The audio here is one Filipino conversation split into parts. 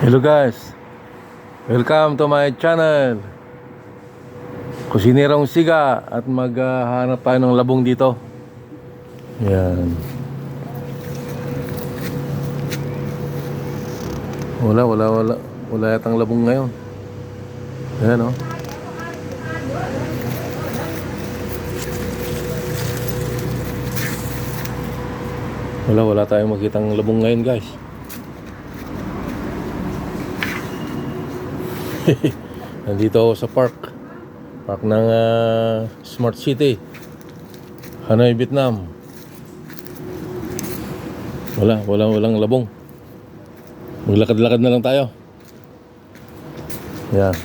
Hello guys, welcome to my channel. Kusinirang Siga at maghahanap tayo ng labong dito. Yan. Wala, wala, wala. Wala yatang labong ngayon. Yan oh. o Wala, wala tayong makitang labong ngayon guys Nandito ako sa park. Park ng ah, Smart City. Hanoi, Vietnam. Wala, wala, walang labong. Maglakad-lakad na lang tayo. Yan.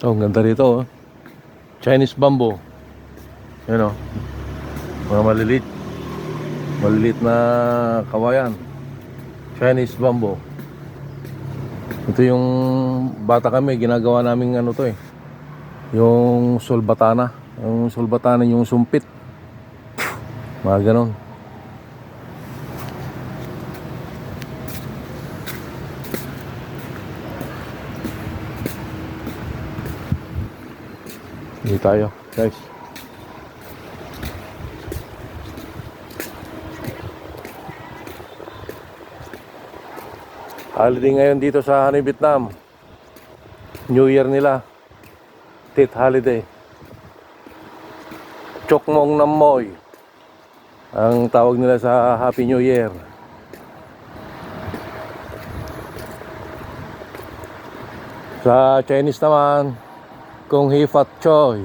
Oh, ang ganda rito oh. Chinese bamboo. Yan oh. Mga malilit. Malilit na kawayan. Chinese bamboo. Ito yung bata kami, ginagawa naming ano to eh. Yung sulbatana. Yung sulbatana yung sumpit. Mga ganon. Hindi tayo, guys. Holiday ngayon dito sa Hanoi, Vietnam. New Year nila. Tit holiday. Chokmong Namoy. Ang tawag nila sa Happy New Year. Sa Chinese naman, Kung Hei Fat Choi.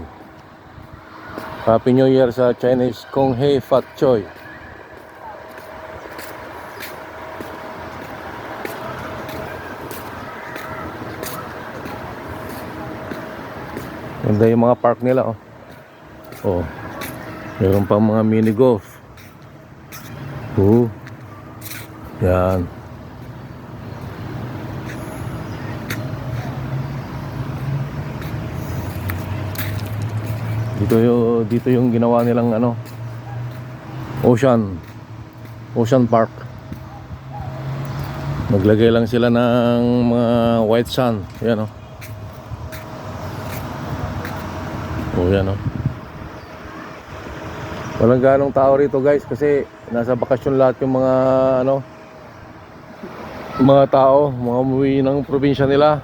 Happy New Year sa Chinese, Kung Hei Fat Choi. Ganda yung mga park nila oh. Oh. Meron pang mga mini golf. Oh. Yan. Dito yung dito yung ginawa nilang ano Ocean Ocean Park. Naglagay lang sila ng mga white sand. Yan oh. Oh, yan oh. Walang ganong tao rito guys kasi nasa bakasyon lahat yung mga ano mga tao, mga umuwi ng probinsya nila.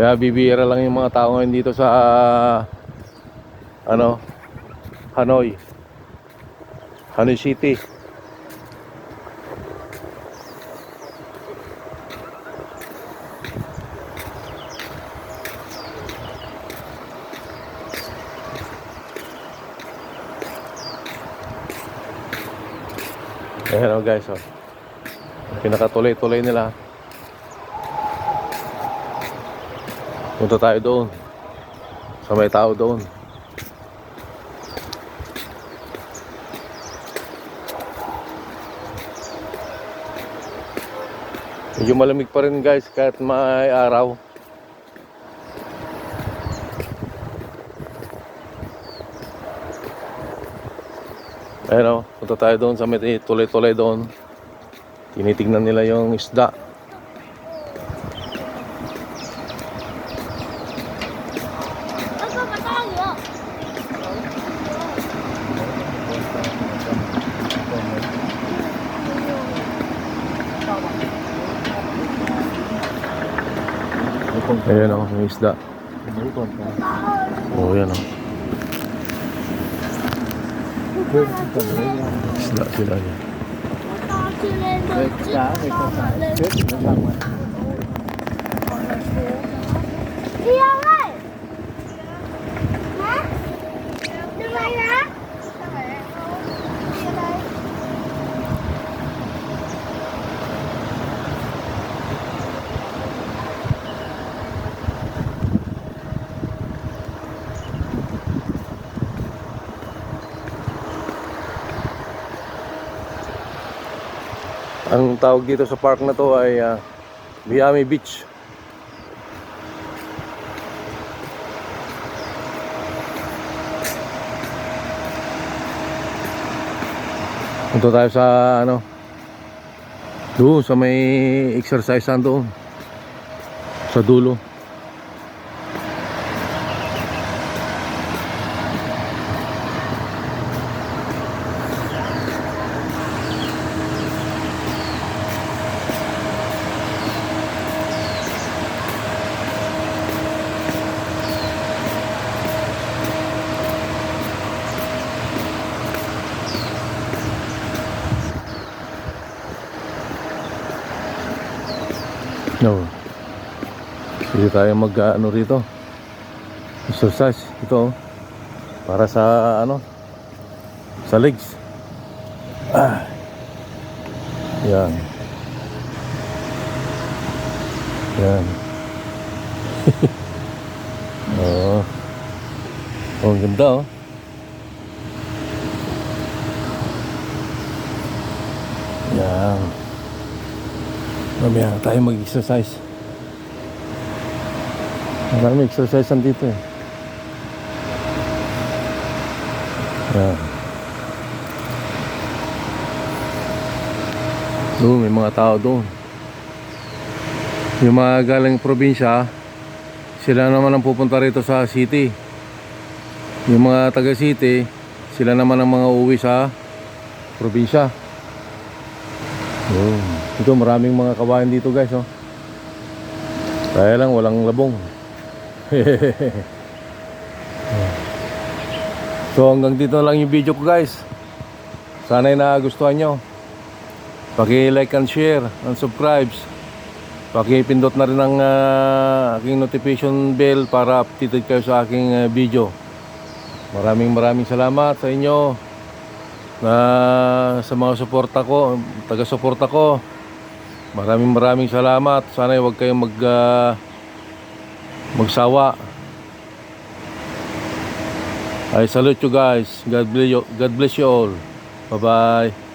Kaya bibira lang yung mga tao ngayon dito sa ano Hanoi. Hanoi City. Ayan o guys oh. Pinakatuloy-tuloy nila. Punta tayo doon. Sa may tao doon. Medyo malamig pa rin guys kahit may araw. Ayun o, punta tayo doon sa may tuloy-tuloy doon. Tinitingnan nila yung isda. Ayun o, yung isda. Oo, yan o. quên tầng đấy nha xin lỗi xin lỗi cá này con chết nó làm Ang tawag dito sa park na to ay uh, Miami Beach. Punta tayo sa ano doon sa may exercise doon sa dulo. No. Sige tayo mag ah, ano rito. Exercise ito oh. Para sa ano? Sa legs. Ah. Yan. Yan. Oh, ang ganda oh. Yan. Mamaya tayo mag-exercise. Marami exercise dito eh. Yan. Doon, may mga tao doon. Yung mga galing probinsya, sila naman ang pupunta rito sa city. Yung mga taga city, sila naman ang mga uwi sa probinsya. Yun. Ito maraming mga kabayan dito guys oh. Kaya lang walang labong. so hanggang dito lang yung video ko guys. Sana'y nagustuhan nyo. Paki-like and share and subscribe. Paki-pindot na rin ang ah, aking notification bell para updated kayo sa aking ah, video. Maraming maraming salamat sa inyo na sa mga suporta ko, taga-suporta ko. Maraming maraming salamat. Sana huwag kayong mag ah, magsawa. I salute you guys. God bless you, God bless you all. Bye-bye.